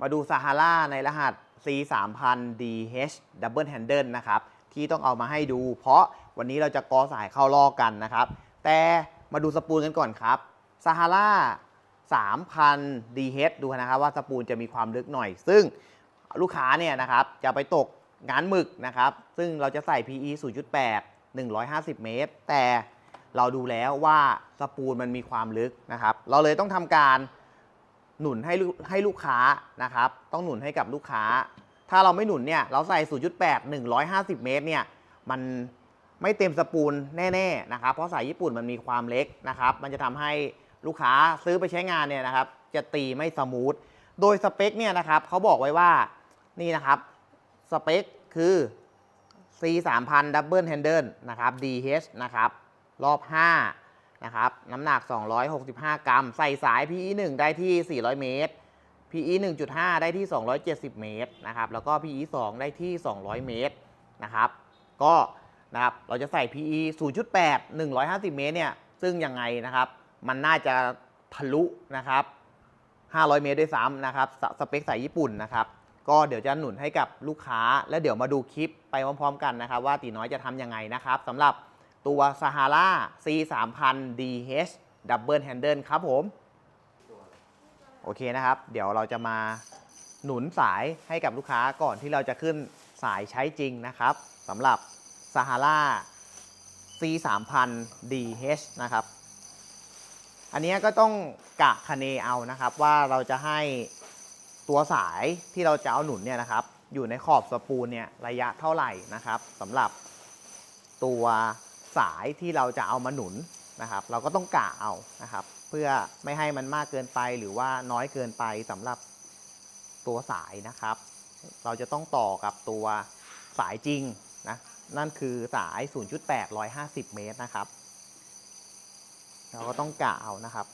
มาดูซาฮาราในรหัส C 3 0 0 DH Double Handle นะครับที่ต้องเอามาให้ดู เพราะวันนี้เราจะกอสายเข้าลอกกันนะครับ แต่มาดูสปูลกันก่อนครับซาฮารา3,000 DH ดูนะครับว่าสปูลจะมีความลึกหน่อย ซึ่งลูกค้าเนี่ยนะครับจะไปตกงานหมึกนะครับ ซึ่งเราจะใส่ PE 0.8 150 เมตร แต่เราดูแล้วว่าสปูลมันมีความลึกนะครับ เราเลยต้องทำการ หนุนให้ลูกให้ลูกค้านะครับ ต้องหนุนให้กับลูกค้า ถ้าเราไม่หนุนเนี่ย เราใส่ 0.8 150 เมตรเนี่ย มันไม่เต็มสปูลแน่ๆนะครับ เพราะสายญี่ปุ่นมันมีความเล็กนะครับ มันจะทำให้ลูกค้าซื้อไปใช้งานเนี่ยนะครับ จะตีไม่สมูท โดยสเปคเนี่ยนะครับเขาบอกไว้ว่านี่นะครับ สเปคคือ C 3 0 0 0 Double Handle นะครับ DH นะครับ รอบ 5 นะครับน้ำหนัก 265 กรัม ใส่สาย PE 1 ได้ที่ 400 เมตร PE 1.5 ได้ที่ 270 เมตรนะครับแล้วก็ PE 2 ได้ที่ 200 เมตรนะครับก็นะครับเราจะใส่ PE 0.8 150 เมตรเนี่ยซึ่งยังไงนะครับมันน่าจะทะลุนะครับ 500 เมตรด้วยซ้ำนะครับสสเปคสายญี่ปุ่นนะครับก็เดี๋ยวจะหนุนให้กับลูกค้า แล้วเดี๋ยวมาดูคลิปไปพร้อมๆ กันนะครับ ว่าตีน้อยจะทำยังไงนะครับสำหรับ ตัว Sahara C 3 0 0 DH Double Handle ครับผม โอเคนะครับ เดี๋ยวเราจะมาหนุนสายให้กับลูกค้าก่อนที่เราจะขึ้นสายใช้จริงนะครับสำหรับ Sahara C 3 0 0 DH นะครับ อันนี้ก็ต้องกะคะเนเอานะครับ ว่าเราจะให้ตัวสายที่เราจะเอาหนุนเนี่ยนะครับ อยู่ในขอบสปูลเนี่ยระยะเท่าไหร่นะครับสำหรับตัว สายที่เราจะเอามาหนุนนะครับ เราก็ต้องกะเอานะครับ เพื่อไม่ให้มันมากเกินไปหรือว่าน้อยเกินไปสำหรับตัวสายนะครับ เราจะต้องต่อกับตัวสายจริงนะนั่นคือสาย 0.8 150 เมตรนะครับ เราก็ต้องกะเอานะครับ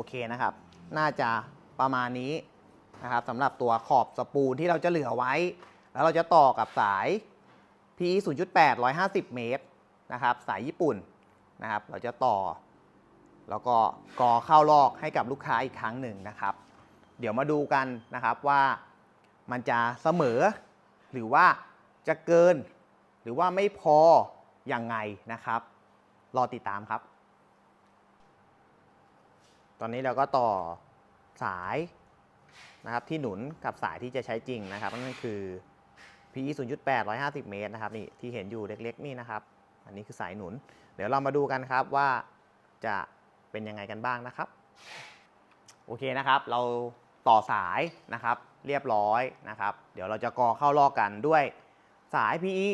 โอเคนะครับ น่าจะประมาณนี้นะครับสำหรับตัวขอบสปูลที่เราจะเหลือไว้ แล้วเราจะต่อกับสาย PE 0.8 150 เมตรนะครับ สายญี่ปุ่นนะครับ เราจะต่อ แล้วก็กอเข้าลอกให้กับลูกค้าอีกครั้งหนึ่งนะครับ เดี๋ยวมาดูกันนะครับว่ามันจะเสมอ หรือว่าจะเกิน หรือว่าไม่พอยังไงนะครับ รอติดตามครับ ตอนนี้เราก็ต่อสายนะครับที่หนุนกับสายที่จะใช้จริงนะครับนั่นก็คือ PE 0.8 150 เมตรนะครับนี่ที่เห็นอยู่เล็กๆนี่นะครับ อันนี้คือสายหนุน เดี๋ยวเรามาดูกันครับว่าจะเป็นยังไงกันบ้างนะครับ โอเคนะครับ เราต่อสายนะครับ เรียบร้อยนะครับ เดี๋ยวเราจะกอเข้าลอกกันด้วยสาย PE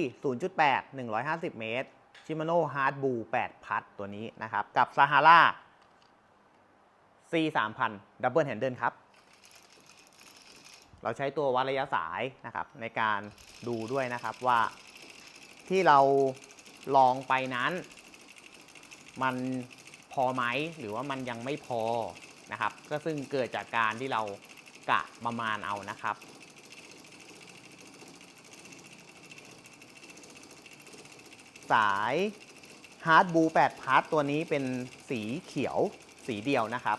0.8 150 เมตร Shimano Hard Blue 8 พัดตัวนี้นะครับ กับ Sahara C 3 0 0 0 Double Handle ครับ เราใช้ตัววัดระยะสายนะครับในการดูด้วยนะครับว่าที่เราลองไปนั้น มันพอไหมหรือว่ามันยังไม่พอนะครับ ก็ซึ่งเกิดจากการที่เรากะประมาณเอานะครับสายฮาร์ดบู8พาร์ตตัวนี้เป็นสีเขียวสีเดียวนะครับ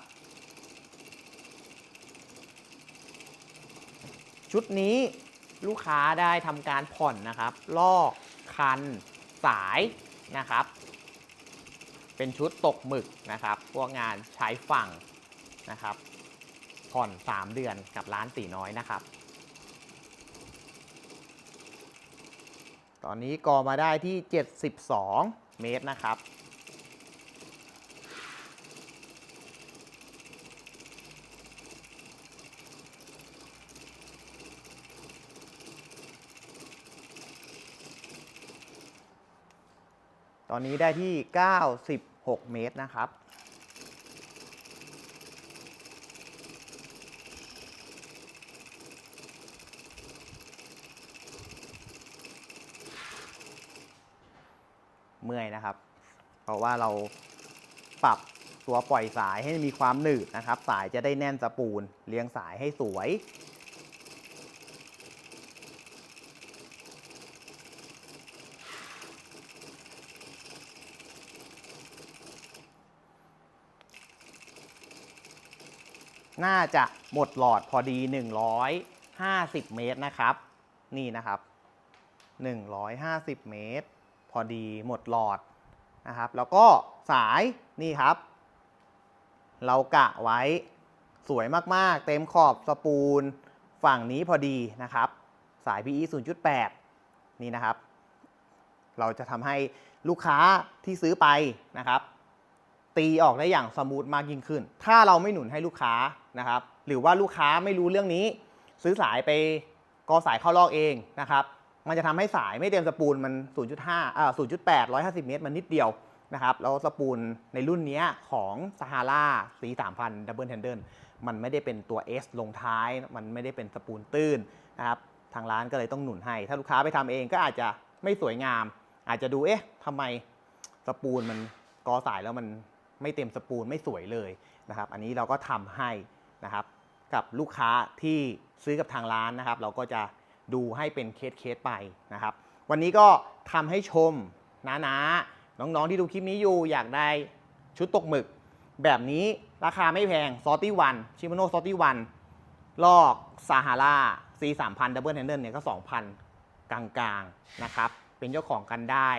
ชุดนี้ลูกค้าได้ทำการผ่อนนะครับ ลอกคัน สายนะครับ เป็นชุดตกหมึกนะครับ พวกงานใช้ฝั่งนะครับ ผ่อน 3 เดือนกับร้านตีน้อยนะครับ ตอนนี้กอมาได้ที่ 72 เมตรนะครับ ตอนนี้ได้ที่ 96 เมตรนะครับ เมื่อยนะครับ เพราะว่าเราปรับตัวปล่อยสายให้มีความหนืดนะครับ สายจะได้แน่นสปูลเรียงสายให้สวย น่าจะหมดหลอดพอดี 150 เมตรนะครับ นี่นะครับ 150 เมตร พอดีหมดหลอดนะครับ แล้วก็สายนี่ครับ เรากะไว้สวยมาก ๆ เต็มขอบสปูลฝั่งนี้พอดีนะครับ สาย PE 0.8 นี่นะครับ เราจะทำให้ลูกค้าที่ซื้อไปนะครับ ตีออกได้อย่างสมูทมากยิ่งขึ้น ถ้าเราไม่หนุนให้ลูกค้านะครับ หรือว่าลูกค้าไม่รู้เรื่องนี้ ซื้อสายไปกอสายเข้าลอกเองนะครับ มันจะทำให้สายไม่เต็มสปูลมัน 0.5อ่า0.8 150 เมตร มันนิดเดียวนะครับ แล้วสปูลในรุ่นนี้ของซาฮาร่าสี3,000 Double Handle มันไม่ได้เป็นตัว S ลงท้าย มันไม่ได้เป็นสปูลตื้นนะครับ ทางร้านก็เลยต้องหนุนให้ ถ้าลูกค้าไปทำเองก็อาจจะไม่สวยงาม อาจจะดู เอ๊ะทำไมสปูลมันกอสายแล้วมัน ไม่เต็มสปูลไม่สวยเลยนะครับ อันนี้เราก็ทำให้นะครับ กับลูกค้าที่ซื้อกับทางร้านนะครับ เราก็จะดูให้เป็นเคสเคสๆไปนะครับ วันนี้ก็ทำให้ชมนะๆน้องๆที่ดูคลิปนี้อยู่อยากได้ชุดตกหมึก แบบนี้ราคาไม่แพงซอตี้วันชิมโนซอตี้วันลอกซาฮาราซีสามพันดับเบิลแฮนเดิลเนี่ยก็ 2,000 กลางๆนะครับ เป็นเจ้าของกันได้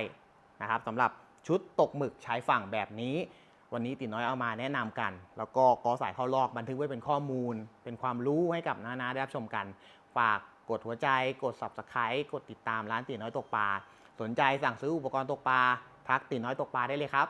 นะครับสำหรับชุดตกหมึกชายฝั่งแบบนี้ วันนี้ติน้อยเอามาแนะนำกัน แล้วก็กอสายเข้าลอกบันทึกไว้เป็นข้อมูล เป็นความรู้ให้กับน้าๆได้รับชมกัน ฝากกดหัวใจ กด subscribe กดติดตามร้านตีน้อยตกปลา สนใจสั่งซื้ออุปกรณ์ตกปลาทักตีน้อยตกปลาได้เลยครับ